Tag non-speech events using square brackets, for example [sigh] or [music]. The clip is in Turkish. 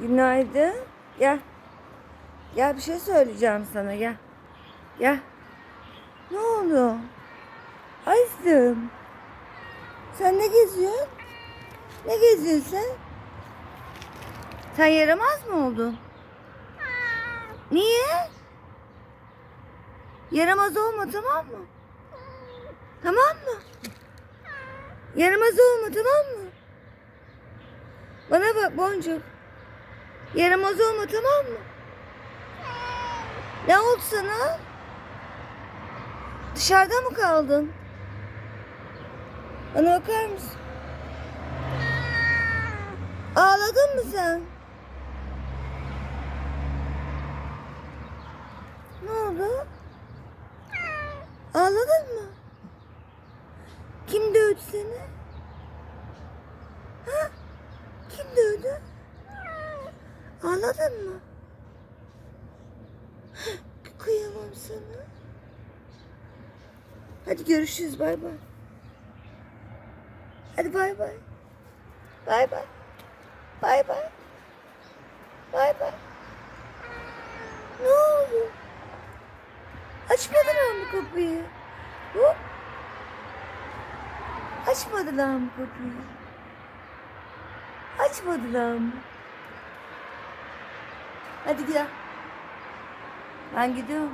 Günaydın. Gel. Gel bir şey söyleyeceğim sana gel. Gel. Ne oldu? Aşkım. Sen ne geziyorsun? Ne geziyorsun sen? Sen yaramaz mı oldun? Niye? Yaramaz olma tamam mı? Tamam mı? Yaramaz olma tamam mı? Bana bak Boncuk. Yaramaz olma tamam mı? Ne oldu sana? Dışarıda mı kaldın? Bana bakar mısın? Ağladın mı sen? Ne oldu? Ağladın mı? Kim dövdü seni? Ha? Kim dövdü? Ağladın mı? [gasps] Kıyamam sana. Hadi görüşürüz bay bay. Hadi bay bay. Bay bay. Bay bay. Bay bay. Ne oldu? Açmadılar mı kapıyı? Hop. Açmadılar mı kapıyı? Açmadılar mı? Hadi gel. Ben gidiyorum.